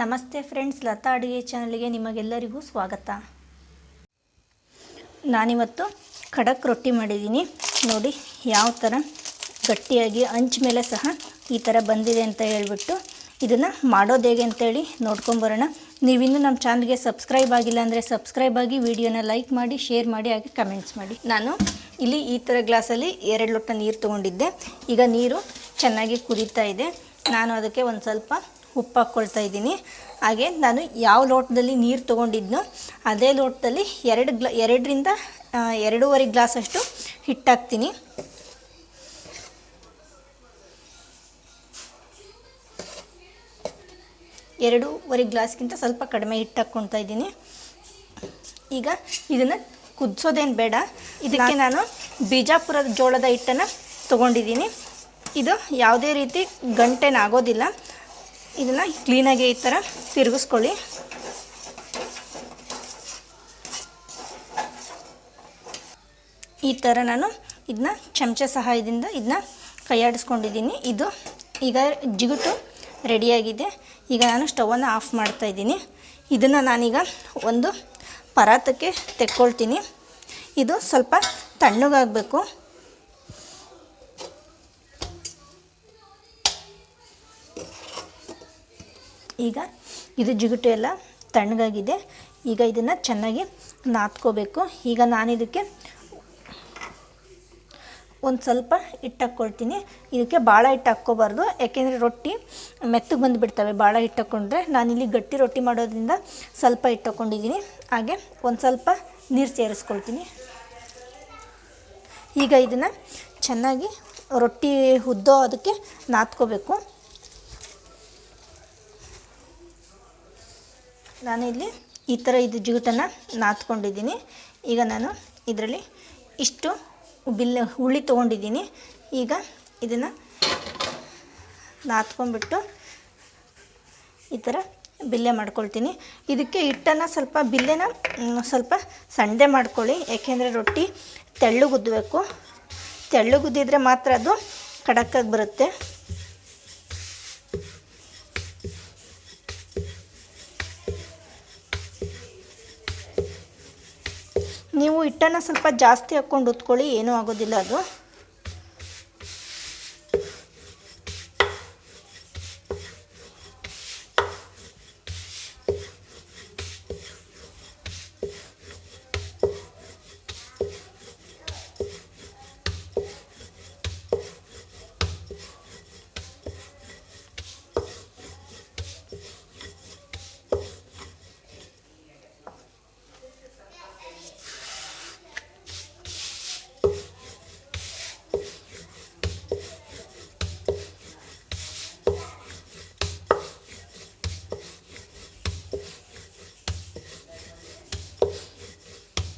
ನಮಸ್ತೆ ಫ್ರೆಂಡ್ಸ್, ಲತಾ ಅಡುಗೆ ಚಾನಲ್ಗೆ ನಿಮಗೆಲ್ಲರಿಗೂ ಸ್ವಾಗತ. ನಾನಿವತ್ತು ಖಡಕ್ ರೊಟ್ಟಿ ಮಾಡಿದ್ದೀನಿ. ನೋಡಿ, ಯಾವ ಥರ ಗಟ್ಟಿಯಾಗಿ ಹಂಚ ಮೇಲೆ ಸಹ ಈ ಥರ ಬಂದಿದೆ ಅಂತ ಹೇಳ್ಬಿಟ್ಟು ಇದನ್ನು ಮಾಡೋದು ಹೇಗೆ ಅಂತೇಳಿ ನೋಡ್ಕೊಂಬರೋಣ ನೀವಿನ್ನೂ ನಮ್ಮ ಚಾನಲ್ಗೆ ಸಬ್ಸ್ಕ್ರೈಬ್ ಆಗಿಲ್ಲ ಅಂದರೆ ಸಬ್ಸ್ಕ್ರೈಬ್ ಆಗಿ ವಿಡಿಯೋನ ಲೈಕ್ ಮಾಡಿ, ಶೇರ್ ಮಾಡಿ, ಹಾಗೆ ಕಮೆಂಟ್ಸ್ ಮಾಡಿ. ನಾನು ಇಲ್ಲಿ ಈ ಥರ ಗ್ಲಾಸಲ್ಲಿ ಎರಡು ಲೋಟ ನೀರು ತೊಗೊಂಡಿದ್ದೆ. ಈಗ ನೀರು ಚೆನ್ನಾಗಿ ಕುದೀತಾ ಇದೆ. ನಾನು ಅದಕ್ಕೆ ಒಂದು ಸ್ವಲ್ಪ ಉಪ್ಪು ಹಾಕ್ಕೊಳ್ತಾ ಇದ್ದೀನಿ. ಹಾಗೆ ನಾನು ಯಾವ ಲೋಟದಲ್ಲಿ ನೀರು ತೊಗೊಂಡಿದ್ನೋ ಅದೇ ಲೋಟದಲ್ಲಿ ಎರಡು ಗ್ಲಾ, ಎರಡರಿಂದ ಎರಡೂವರೆ ಗ್ಲಾಸಷ್ಟು ಹಿಟ್ಟಾಕ್ತೀನಿ ಎರಡೂವರೆ ಗ್ಲಾಸ್ಗಿಂತ ಸ್ವಲ್ಪ ಕಡಿಮೆ ಹಿಟ್ಟು ಹಾಕ್ಕೊಳ್ತಾ ಇದ್ದೀನಿ. ಈಗ ಇದನ್ನು ಕುದಿಸೋದೇನು ಬೇಡ. ಇದಕ್ಕೆ ನಾನು ಬಿಜಾಪುರದ ಜೋಳದ ಹಿಟ್ಟನ್ನು ತೊಗೊಂಡಿದ್ದೀನಿ. ಇದು ಯಾವುದೇ ರೀತಿ ಗಂಟೆನಾಗೋದಿಲ್ಲ. ಇದನ್ನು ಕ್ಲೀನಾಗಿ ಈ ಥರ ತಿರುಗಿಸ್ಕೊಳ್ಳಿ. ಈ ಥರ ನಾನು ಇದನ್ನ ಚಮಚ ಸಹಾಯದಿಂದ ಇದನ್ನ ಕೈಯಾಡಿಸ್ಕೊಂಡಿದ್ದೀನಿ ಇದು ಈಗ ಜಿಗುಟು ರೆಡಿಯಾಗಿದೆ ಈಗ ನಾನು ಸ್ಟವನ್ನು ಆಫ್ ಮಾಡ್ತಾ ಇದ್ದೀನಿ. ಇದನ್ನು ನಾನೀಗ ಒಂದು ಪರಾತಕ್ಕೆ ತೆಕ್ಕೊಳ್ತೀನಿ. ಇದು ಸ್ವಲ್ಪ ತಣ್ಣಗಾಗಬೇಕು. ಈಗ ಇದು ಜಿಗುಟು ಎಲ್ಲ ತಣ್ಣಗಾಗಿದೆ. ಈಗ ಇದನ್ನು ಚೆನ್ನಾಗಿ ನಾದ್ಕೋಬೇಕು. ಈಗ ನಾನಿದಕ್ಕೆ ಒಂದು ಸ್ವಲ್ಪ ಹಿಟ್ಟು ಹಾಕ್ಕೊಳ್ತೀನಿ. ಇದಕ್ಕೆ ಭಾಳ ಹಿಟ್ಟು ಹಾಕ್ಕೋಬಾರ್ದು. ಯಾಕೆಂದರೆ ರೊಟ್ಟಿ ಮೆತ್ತಗೆ ಬಂದುಬಿಡ್ತವೆ. ಭಾಳ ಹಿಟ್ಟು ಹಾಕ್ಕೊಂಡ್ರೆ ನಾನಿಲ್ಲಿ ಗಟ್ಟಿ ರೊಟ್ಟಿ ಮಾಡೋದ್ರಿಂದ ಸ್ವಲ್ಪ ಹಿಟ್ಟು ಹಾಕ್ಕೊಂಡಿದ್ದೀನಿ. ಹಾಗೆ ಒಂದು ಸ್ವಲ್ಪ ನೀರು ಸೇರಿಸ್ಕೊಳ್ತೀನಿ. ಈಗ ಇದನ್ನು ಚೆನ್ನಾಗಿ ರೊಟ್ಟಿ ಉದ್ದೋ ಅದಕ್ಕೆ ನಾದ್ಕೋಬೇಕು. ನಾನಿಲ್ಲಿ ಈ ಥರ ಇದು ಜಿಗುಟನ್ನು ನಾದ್ಕೊಂಡಿದ್ದೀನಿ. ಈಗ ನಾನು ಇದರಲ್ಲಿ ಇಷ್ಟು ಬಿಲ್ಲ ಹುಳಿ ತೊಗೊಂಡಿದ್ದೀನಿ. ಈಗ ಇದನ್ನು ನಾದ್ಕೊಂಡ್ಬಿಟ್ಟು ಈ ಥರ ಬಿಲ್ಲೆ ಮಾಡ್ಕೊಳ್ತೀನಿ. ಇದಕ್ಕೆ ಹಿಟ್ಟನ್ನು ಸ್ವಲ್ಪ ಬಿಲ್ಲೆನ ಸ್ವಲ್ಪ ಸಂಡೆ ಮಾಡ್ಕೊಳ್ಳಿ. ಯಾಕೆಂದರೆ ರೊಟ್ಟಿ ತೆಳ್ಳಗುದ್ದಬೇಕು ತೆಳ್ಳಗುದ್ದಿದ್ರೆ ಮಾತ್ರ ಅದು ಖಡಕ್ಕಾಗಿ ಬರುತ್ತೆ. ನೀವು ಹಿಟ್ಟನ್ನು ಸ್ವಲ್ಪ ಜಾಸ್ತಿ ಹಾಕ್ಕೊಂಡು ಉತ್ಕೊಳ್ಳಿ ಏನೂ ಆಗೋದಿಲ್ಲ ಅದು.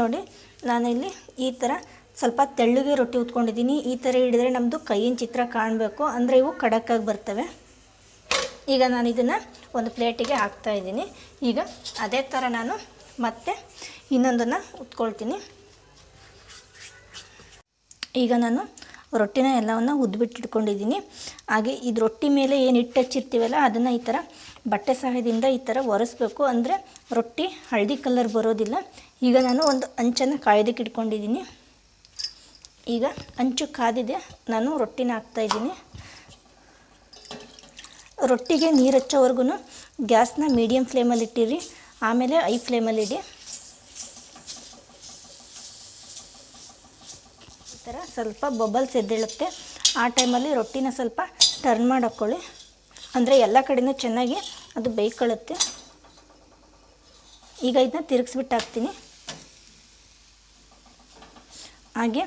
ನೋಡಿ, ನಾನಿಲ್ಲಿ ಈ ಥರ ಸ್ವಲ್ಪ ತೆಳ್ಳಗೆ ರೊಟ್ಟಿ ಉತ್ಕೊಂಡಿದ್ದೀನಿ. ಈ ಥರ ಹಿಡಿದ್ರೆ ನಮ್ಮದು ಕೈಯಿನ ಚಿತ್ರ ಕಾಣಬೇಕು. ಅಂದರೆ ಇವು ಖಡಕ್ಕಾಗಿ ಬರ್ತವೆ. ಈಗ ನಾನು ಇದನ್ನು ಒಂದು ಪ್ಲೇಟಿಗೆ ಹಾಕ್ತಾ ಇದ್ದೀನಿ. ಈಗ ಅದೇ ಥರ ನಾನು ಮತ್ತೆ ಇನ್ನೊಂದನ್ನು ಉತ್ಕೊಳ್ತೀನಿ. ಈಗ ನಾನು ರೊಟ್ಟಿನ ಎಲ್ಲವನ್ನು ಉದ್ಬಿಟ್ಟಿಟ್ಕೊಂಡಿದ್ದೀನಿ. ಹಾಗೆ ಇದು ರೊಟ್ಟಿ ಮೇಲೆ ಏನು ಹಿಟ್ಟು ಹಚ್ಚಿರ್ತೀವಲ್ಲ, ಅದನ್ನು ಈ ಥರ ಬಟ್ಟೆ ಸಹಾಯದಿಂದ ಈ ಥರ ಒರೆಸ್ಬೇಕು. ಅಂದರೆ ರೊಟ್ಟಿ ಹಳದಿ ಕಲರ್ ಬರೋದಿಲ್ಲ. ಈಗ ನಾನು ಒಂದು ಅಂಚನ್ನು ಕಾಯ್ದಕ್ಕೆ ಇಟ್ಕೊಂಡಿದ್ದೀನಿ. ಈಗ ಅಂಚು ಕಾದಿದೆ, ನಾನು ರೊಟ್ಟಿನ ಹಾಕ್ತಾಯಿದ್ದೀನಿ ರೊಟ್ಟಿಗೆ ನೀರು ಹಚ್ಚೋವರೆಗೂ ಗ್ಯಾಸ್ನ ಮೀಡಿಯಮ್ ಫ್ಲೇಮಲ್ಲಿ ಇಟ್ಟಿರಿ, ಆಮೇಲೆ ಐ ಫ್ಲೇಮಲ್ಲಿ ಇಡಿ. ಈ ಥರ ಸ್ವಲ್ಪ ಬಬಲ್ಸ್ ಎದ್ದೇಳುತ್ತೆ. ಆ ಟೈಮಲ್ಲಿ ರೊಟ್ಟಿನ ಸ್ವಲ್ಪ ಟರ್ನ್ ಮಾಡಿ ಅಂದರೆ ಎಲ್ಲ ಕಡೆಯೂ ಚೆನ್ನಾಗಿ ಅದು ಬೇಯ್ಕೊಳ್ಳುತ್ತೆ. ಈಗ ಇದನ್ನ ತಿರುಗಿಸ್ಬಿಟ್ಟು ಹಾಕ್ತೀನಿ. ಹಾಗೆ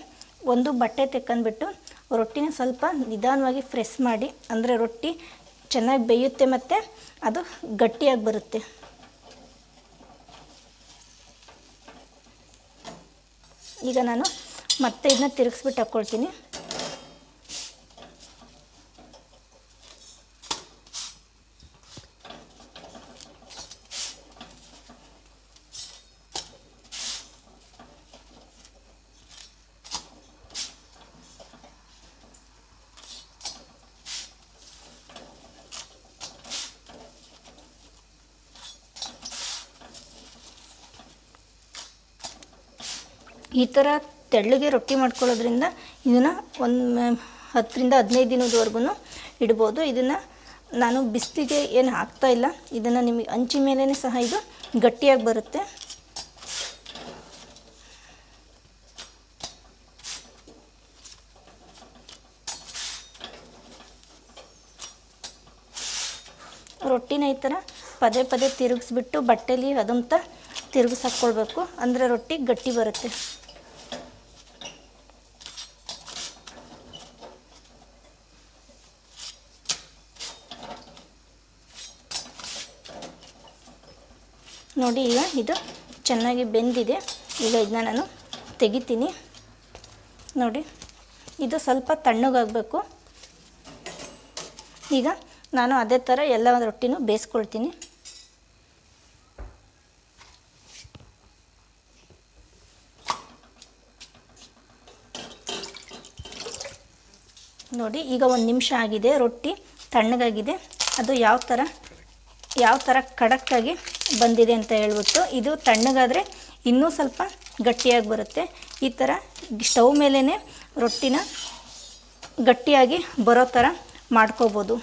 ಒಂದು ಬಟ್ಟೆ ತೆಕ್ಕಂದ್ಬಿಟ್ಟು ರೊಟ್ಟಿನ ಸ್ವಲ್ಪ ನಿಧಾನವಾಗಿ ಫ್ರೆಸ್ ಮಾಡಿ, ಅಂದರೆ ರೊಟ್ಟಿ ಚೆನ್ನಾಗಿ ಬೇಯುತ್ತೆ ಮತ್ತು ಅದು ಗಟ್ಟಿಯಾಗಿ ಬರುತ್ತೆ. ಈಗ ನಾನು ಮತ್ತೆ ಇದನ್ನ ತಿರುಗಿಸ್ಬಿಟ್ಟು ಹಾಕ್ಕೊಳ್ತೀನಿ ಈ ಥರ ತೆಳ್ಳಗೆ ರೊಟ್ಟಿ ಮಾಡ್ಕೊಳ್ಳೋದ್ರಿಂದ ಇದನ್ನು ಒಂದು ಹತ್ತರಿಂದ ಹದಿನೈದು ದಿನದವರೆಗೂ ಇಡ್ಬೋದು. ಇದನ್ನು ನಾನು ಬಿಸಿಲಿಗೆ ಏನು ಹಾಕ್ತಾ ಇಲ್ಲ. ಇದನ್ನು ನಿಮಗೆ ಹಂಚಿನ ಮೇಲೇ ಸಹ ಇದು ಗಟ್ಟಿಯಾಗಿ ಬರುತ್ತೆ. ರೊಟ್ಟಿನ ಈ ಥರ ಪದೇ ಪದೇ ತಿರುಗಿಸ್ಬಿಟ್ಟು ಬಟ್ಟೆಲಿ ಅದಂತ ತಿರುಗಿಸ್ ಹಾಕ್ಕೊಳ್ಬೇಕು. ಅಂದರೆ ರೊಟ್ಟಿ ಗಟ್ಟಿ ಬರುತ್ತೆ. ನೋಡಿ ಈಗ ಇದು ಚೆನ್ನಾಗಿ ಬೆಂದಿದೆ. ಈಗ ಇದನ್ನ ನಾನು ತೆಗಿತೀನಿ. ನೋಡಿ, ಇದು ಸ್ವಲ್ಪ ತಣ್ಣಗಾಗಬೇಕು. ಈಗ ನಾನು ಅದೇ ಥರ ಎಲ್ಲ ರೊಟ್ಟಿನೂ ಬೇಯಿಸ್ಕೊಳ್ತೀನಿ. ನೋಡಿ, ಈಗ ಒಂದು ನಿಮಿಷ ಆಗಿದೆ. ರೊಟ್ಟಿ ತಣ್ಣಗಾಗಿದೆ. ಅದು ಯಾವ ಥರ ಯಾವ ಥರ ಖಡಕ್ಕಾಗಿ ಬಂದಿದೆ ಅಂತ ಹೇಳ್ಬಿಟ್ಟು ಇದು ತಣ್ಣಗಾದರೆ ಇನ್ನೂ ಸ್ವಲ್ಪ ಗಟ್ಟಿಯಾಗಿ ಬರುತ್ತೆ. ಈ ಥರ ಸ್ಟವ್ ಮೇಲೇ ರೊಟ್ಟಿನ ಗಟ್ಟಿಯಾಗಿ ಬರೋ ಥರ ಮಾಡ್ಕೋಬೋದು.